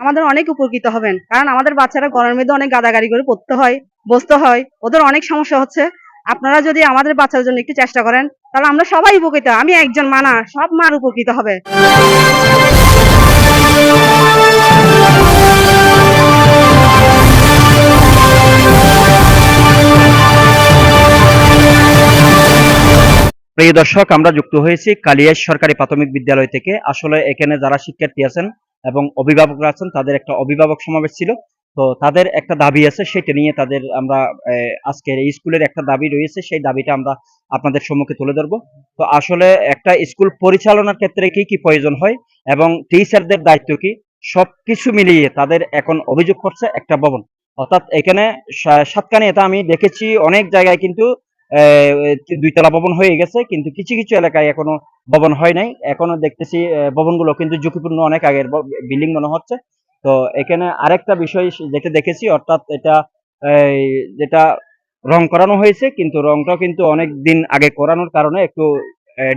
আমাদের অনেক উপকৃত হবেন। কারণ আমাদের বাচ্চারা গরমের মধ্যে অনেক গাদাগাড়ি করে পড়তে হয়, বসতে হয়। ওদের অনেক সমস্যা হচ্ছে। আপনারা যদি আমাদের বাচ্চার জন্য একটু চেষ্টা করেন, তাহলে আমরা সবাই উপকৃত। আমি একজন মানা সব মার উপকৃত হবে। প্রিয় দর্শক, আমরা যুক্ত হয়েছি কালিয়াস সরকারি প্রাথমিক বিদ্যালয় থেকে। আসলে এখানে যারা শিক্ষার্থী আছেন এবং অভিভাবকরা আছেন, তাদের একটা অভিভাবক সমাবেশ ছিল। তো তাদের একটা দাবি আছে, সেটা নিয়ে তাদের আমরা আজকের স্কুলের একটা দাবি রয়েছে, সেই দাবিটা আমরা আপনাদের সম্মুখে তুলে ধরবো। তো আসলে একটা স্কুল পরিচালনার ক্ষেত্রে কি কি প্রয়োজন হয় এবং টিচারদের দায়িত্ব কি? সবকিছু মিলিয়ে তাদের এখন অভিযোগ করছে একটা ভবন। অর্থাৎ এখানে সা- সাতকানি এটা আমি দেখেছি অনেক জায়গায় কিন্তু দুইতলা ভবন হয়ে গেছে, কিন্তু কিছু কিছু এলাকায় এখনও ভবন হয় নাই। এখনও দেখতেছি ভবনগুলো কিন্তু ঝুঁকিপূর্ণ অনেক আগের বিল্ডিং মনে হচ্ছে। তো এখানে আরেকটা বিষয় যেটা দেখেছি, অর্থাৎ এটা যেটা রং করানো হয়েছে, কিন্তু রংটা কিন্তু অনেক দিন আগে করানোর কারণে একটু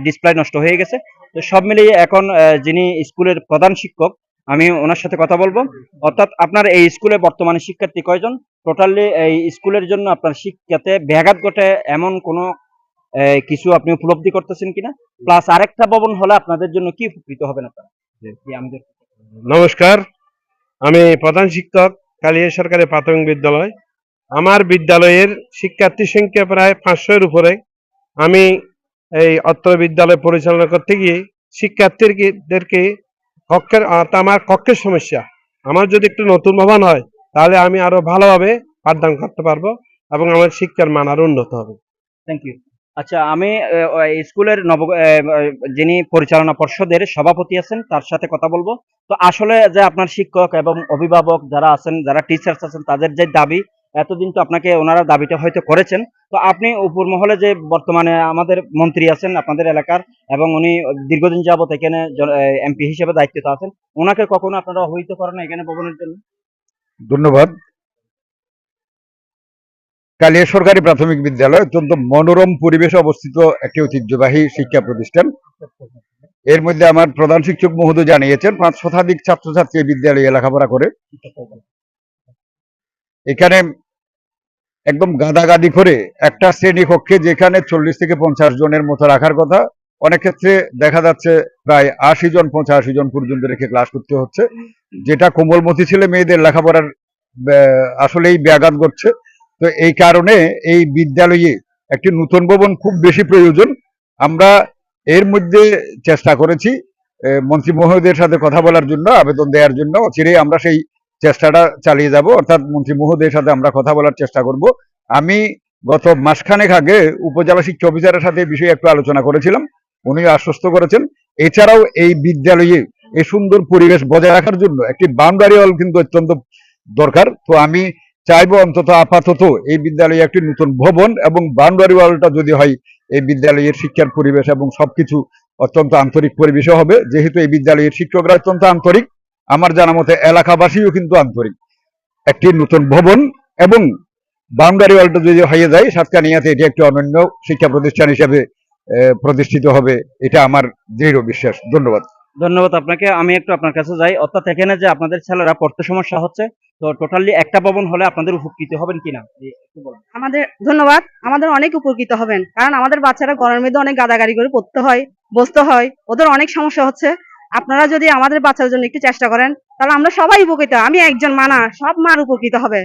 ডিসপ্লে নষ্ট হয়ে গেছে। তো সব মিলিয়ে এখন যিনি স্কুলের প্রধান শিক্ষক আমি ওনার সাথে কথা বলব। অর্থাৎ আপনার এই স্কুলে বর্তমানে শিক্ষার্থী কয়জন? টোটালি এই স্কুলের জন্য আপনার শিক্ষাতে ব্যাঘাত ঘটে এমন কোনো কিছু আপনি উপলব্ধি করতেছেন কিনা? প্লাস আরেকটা ভবন হলে আপনাদের জন্য কি উপকৃত হবেন আপনারা? নমস্কার। আমি প্রধান শিক্ষক, কালিয়া সরকারি প্রাথমিক বিদ্যালয়। আমার বিদ্যালয়ের শিক্ষার্থী সংখ্যা প্রায় পাঁচশোর উপরে। আমি এই অত্র বিদ্যালয় পরিচালনা করতে গিয়ে শিক্ষার্থীদেরকে কক্ষের আমার কক্ষের সমস্যা। আমার যদি একটু নতুন ভবন হয়, তাহলে আমি আরও ভালোভাবে পাঠদান করতে পারব এবং আমার শিক্ষার মান আরও উন্নত হবে। থ্যাংক ইউ আচ্ছা আমি স্কুলের নব যিনি পরিচালনা পর্ষদের সভাপতি আছেন, তার সাথে কথা বলব। তো আসলে যে আপনার শিক্ষক এবং অভিভাবক যারা আছেন, যারা টিচার্স আছেন, তাদের যে দাবি এতদিন তো আপনাকে ওনারা দাবিটা হয়তো করেছেন। তো আপনি উপর মহলে যে বর্তমানে আমাদের মন্ত্রী আছেন, আপনাদের এলাকার, এবং উনি দীর্ঘদিন যাবত এখানে এমপি হিসেবে দায়িত্ব আছেন, ওনাকে কখনো আপনারা অবহিত করেন এখানে ভবনের জন্য? ধন্যবাদ। কালিয়া সরকারি প্রাথমিক বিদ্যালয় অত্যন্ত মনোরম পরিবেশে অবস্থিত একটি ঐতিহ্যবাহী শিক্ষা প্রতিষ্ঠান। এর মধ্যে আমার প্রধান শিক্ষক মহোদয় জানিয়েছেন, পাঁচ শতাধিক ছাত্রছাত্রী বিদ্যালয়ে লেখাপড়া করে। এখানে একদম গাদাগাদি করে একটা শ্রেণি কক্ষে যেখানে চল্লিশ থেকে পঞ্চাশ জনের মতো রাখার কথা, অনেক ক্ষেত্রে দেখা যাচ্ছে প্রায় আশি জন, পঁচাশি জন পর্যন্ত রেখে ক্লাস করতে হচ্ছে। যেটা কোমলমতি ছেলে মেয়েদের লেখাপড়ার আসলেই ব্যাঘাত ঘটছে। তো এই কারণে এই বিদ্যালয়ে একটি নতুন ভবন খুব বেশি প্রয়োজন। আমরা এর মধ্যে চেষ্টা করেছি মন্ত্রী মহোদয়ের সাথে কথা বলার জন্য, আবেদন দেওয়ার জন্য। অচিরেই আমরা সেই চেষ্টাটা চালিয়ে যাব, অর্থাৎ মন্ত্রী মহোদয়ের সাথে আমরা কথা বলার চেষ্টা করব। আমি গত মাসখানেক আগে উপজেলা শিক্ষা অফিসারের সাথে বিষয়ে একটু আলোচনা করেছিলাম উনি আশ্বস্ত করেছেন। এছাড়াও এই বিদ্যালয়ে এই সুন্দর পরিবেশ বজায় রাখার জন্য একটি বাউন্ডারি ওয়াল কিন্তু অত্যন্ত দরকার। তো আমি চাইব অন্তত আপাতত এই বিদ্যালয়ে একটি নতুন ভবন এবং বাউন্ডারি ওয়ালটা যদি হয়, এই বিদ্যালয়ের শিক্ষার পরিবেশ এবং সবকিছু অত্যন্ত আন্তরিক পরিবেশে হবে। যেহেতু এই বিদ্যালয়ের শিক্ষকরা অত্যন্ত আন্তরিক আমার জানা মতে এলাকাবাসীও কিন্তু আন্তরিক। একটি নতুন ভবন এবং বাউন্ডারি ওয়ালটা যদি হয়ে যায় সাতকানিয়াতে এটি একটি অনন্য শিক্ষা প্রতিষ্ঠান হিসেবে প্রতিষ্ঠিত হবে এটা আমার দৃঢ় বিশ্বাস। ধন্যবাদ। ধন্যবাদ আপনাকে। আমি একটু আপনার কাছে যাই। অর্থাৎ এখানে যে আপনাদের ছেলেরা পড়তে সমস্যা হচ্ছে তো টোটালি একটা ভবন হলে আপনাদের উপকৃত হবেন কিনা? জি, একটু বলুন। আমাদের ধন্যবাদ। আমাদের অনেক উপকৃত হবেন। কারণ আমাদের বাচ্চারা গরমের মধ্যে অনেক গাদাগাড়ি করে পড়তে হয় বসতে হয়। ওদের অনেক সমস্যা হচ্ছে। আপনারা যদি আমাদের বাচ্চার জন্য একটু চেষ্টা করেন তাহলে আমরা সবাই উপকৃত আমি একজন মানা সব মার উপকৃত হবে।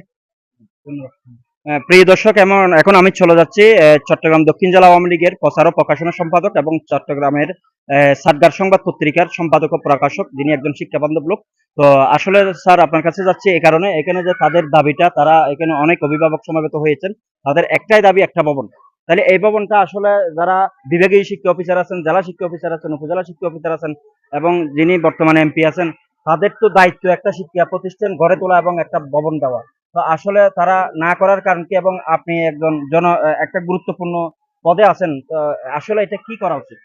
প্রিয় দর্শক এমন এখন আমি চলে যাচ্ছি চট্টগ্রাম দক্ষিণ জেলা আওয়ামী লীগের প্রচার ও প্রকাশনা সম্পাদক এবং চট্টগ্রামের আহ, সাতগার সংবাদ পত্রিকার সম্পাদক ও প্রকাশক যিনি একজন শিক্ষা বান্ধব লোক। তো আসলে স্যার আপনার কাছে যাচ্ছি এই কারণে এখানে যে তাদের দাবিটা তারা এখানে অনেক অভিভাবক সমাবেত হয়েছেন তাদের একটাই দাবি একটা ভবন। তাহলে এই ভবনটা আসলে যারা বিভাগীয় শিক্ষা অফিসার আছেন জেলা শিক্ষা অফিসার আছেন উপজেলা শিক্ষা অফিসার আছেন এবং যিনি বর্তমানে এমপি আছেন, তাদের তো দায়িত্ব একটা শিক্ষা প্রতিষ্ঠান গড়ে তোলা এবং একটা ভবন দেওয়া। তো আসলে তারা না করার কারণ কি এবং আপনি একজন জন একটা গুরুত্বপূর্ণ পদে আছেন আসলে এটা কি করা উচিত?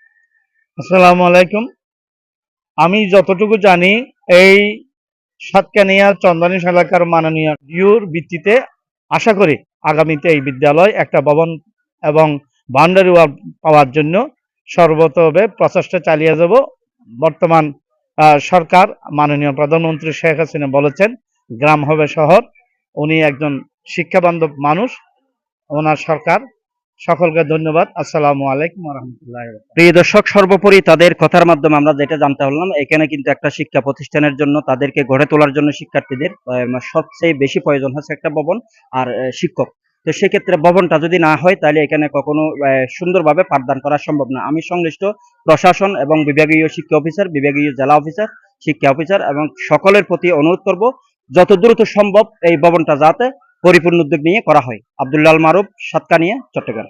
আসসালামু আলাইকুম। আমি যতটুকু জানি, এই সাতকানিয়া চন্দনী এলাকার মাননীয় ডিউর ভিত্তিতে আশা করি আগামীতে এই বিদ্যালয় একটা ভবন এবং বাউন্ডারি ওয়াল পাওয়ার জন্য সর্বতভাবে প্রচেষ্টা চালিয়ে যাব। বর্তমান সরকার মাননীয় প্রধানমন্ত্রী শেখ হাসিনা বলেছেন, গ্রাম হবে শহর। উনি একজন শিক্ষাবান্ধব মানুষ। ওনার সরকার, সকলকে ধন্যবাদ। আসসালামু আলাইকুম রহমতুল্লাহ প্রিয় দর্শক, সর্বোপরি তাদের কথার মাধ্যমে আমরা যেটা জানতে পারলাম, এখানে কিন্তু একটা শিক্ষা প্রতিষ্ঠানের জন্য তাদেরকে গড়ে তোলার জন্য শিক্ষার্থীদের সবচেয়ে বেশি প্রয়োজন হচ্ছে একটা ভবন আর শিক্ষক। তো সেক্ষেত্রে ভবনটা যদি না হয়, তাহলে এখানে কখনো সুন্দরভাবে পাঠদান করা সম্ভব না। আমি সংশ্লিষ্ট প্রশাসন এবং বিভাগীয় শিক্ষা অফিসার, বিভাগীয় জেলা অফিসার, শিক্ষা অফিসার এবং সকলের প্রতি অনুরোধ করব, যত দ্রুত সম্ভব এই ভবনটা যাতে পরিপূর্ণ উদ্যোগ নিয়ে করা হয়। আবদুল্লাল মারুফ, সাতকানিয়া, চট্টগ্রাম।